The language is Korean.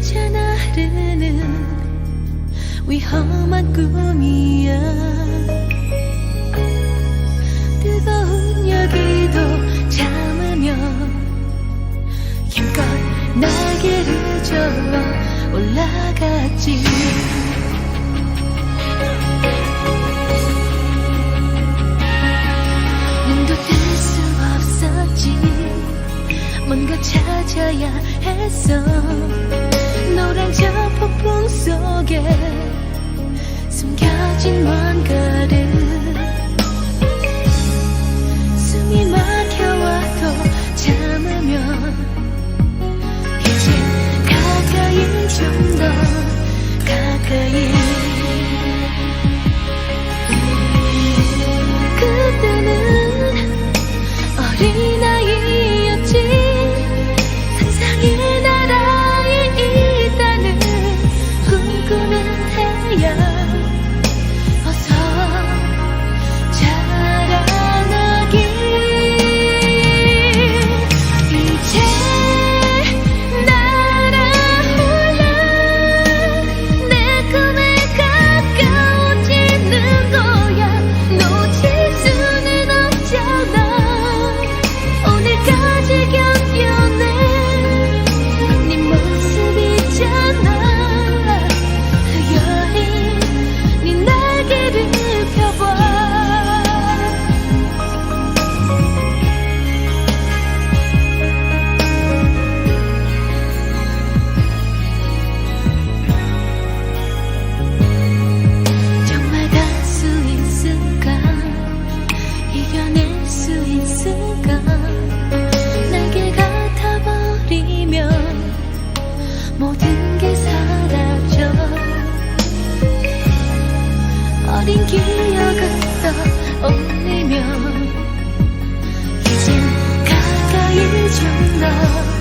쫓아 나르는 위험한 꿈이야. 뜨거운 열기도 참으며 힘껏 날개를 저어 올라갔지. 눈도 뜰 수 없었지. 뭔가 찾아야 했어 노란 저 폭풍 속에 숨겨진 뭔가를 이겨낼 수 있을까? 날개가 타버리면 모든 게 사라져. 어린 기억은 떠올리면 이젠 가까이 좀더